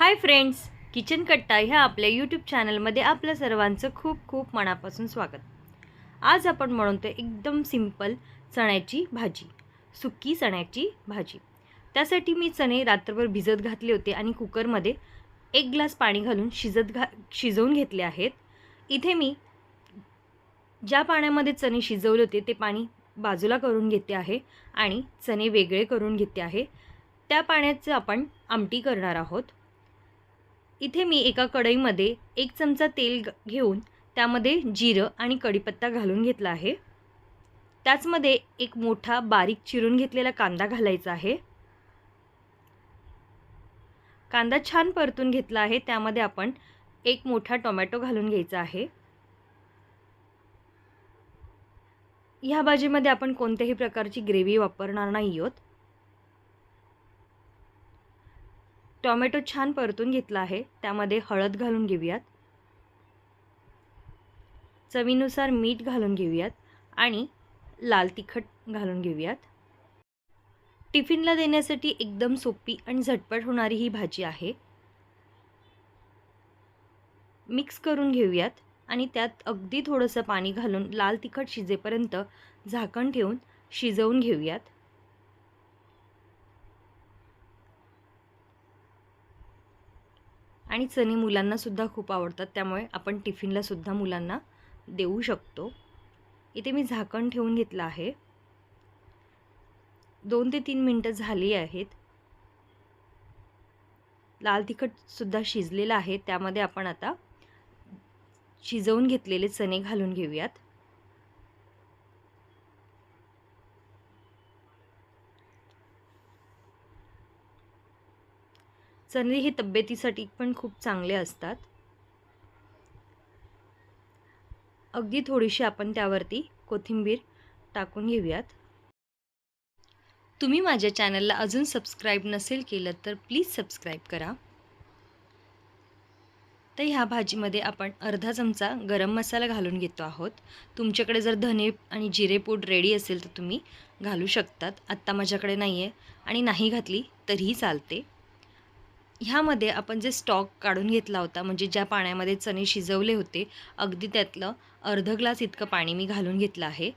Hi friends kitchen कट्टा ह्या आपल्या यूट्यूब चॅनलमध्ये आपल्या सर्वांचं खूप खूप मनापासून स्वागत. आज आपण म्हणतो एकदम सिंपल चण्याची भाजी सुकी चण्याची भाजी. त्यासाठी मी चणे रात्रभर भिजत घातले होते आणि कुकरमध्ये एक ग्लास पाणी घालून शिजत घा शिजवून घेतले आहेत. इथे मी ज्या पाण्यामध्ये चणे शिजवले होते ते पाणी बाजूला करून घेते आहे आणि चणे वेगळे करून घेते आहे. त्या पाण्याचं आपण आमटी करणार आहोत. इथे मी एका कढईमध्ये एक चमचा तेल ग- घेऊन त्यामध्ये जिरं आणि कढीपत्ता घालून घेतला आहे. त्याचमध्ये एक मोठा बारीक चिरून घेतलेला कांदा घालायचा आहे. कांदा छान परतून घेतला आहे. त्यामध्ये आपण एक मोठा टोमॅटो घालून घ्यायचा आहे. ह्या भाजीमध्ये आपण कोणत्याही प्रकारची ग्रेव्ही वापरणार नाही आहोत. टोमॅटो छान परतून घेतला आहे. त्यामध्ये हळद घालून घेऊयात. चवीनुसार मीठ घालून घेऊयात आणि लाल तिखट घालून घेऊयात. टिफिनला देण्यासाठी एकदम सोपी आणि झटपट होणारी ही भाजी आहे. मिक्स करून घेऊयात आणि त्यात अगदी थोडंसं पाणी घालून लाल तिखट शिजेपर्यंत झाकण ठेवून शिजवून घेऊयात. आणि चणे मुलांनासुद्धा खूप आवडतात त्यामुळे आपण टिफिनलासुद्धा मुलांना देऊ शकतो. इथे मी झाकण ठेवून घेतलं आहे. दोन ते तीन मिनटं झाली आहेत. लाल तिखटसुद्धा शिजलेलं आहे त्यामध्ये आपण आता शिजवून घेतलेले चणे घालून घेऊयात. चणे हे तब्येतीसाठी पण खूप चांगले असतात. अगदी थोडीशी आपण त्यावरती कोथिंबीर टाकून घेऊयात. तुम्ही माझ्या चॅनलला अजून सबस्क्राईब नसेल केलं तर प्लीज सबस्क्राईब करा. तर ह्या भाजीमध्ये आपण अर्धा चमचा गरम मसाला घालून घेतो आहोत. तुमच्याकडे जर धने आणि जिरे पूड रेडी असेल तर तुम्ही घालू शकतात. आत्ता माझ्याकडे नाही आहे आणि नाही घातली तरीही चालते. ह्यामध्ये आपण जे स्टॉक काढून घेतला होता म्हणजे ज्या पाण्यामध्ये चणे शिजवले होते अगदी त्यातलं अर्ध ग्लास इतकं पाणी मी घालून घेतलं आहे.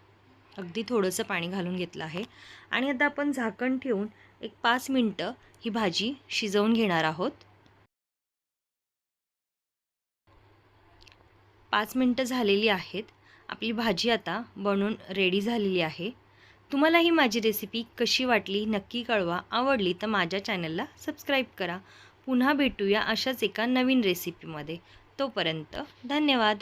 अगदी थोडंसं पाणी घालून घेतलं आहे. आणि आता आपण झाकण ठेवून एक पाच मिनटं ही भाजी शिजवून घेणार आहोत. पाच मिनटं झालेली आहेत. आपली भाजी आता बनून रेडी झालेली आहे. तुम्हाला ही माझी रेसिपी कशी वाटली नक्की कळवा. आवडली तर माझ्या चॅनलला सबस्क्राईब करा. पुन्हा भेटूया अशाच एका नवीन रेसिपीमध्ये तोपर्यंत धन्यवाद.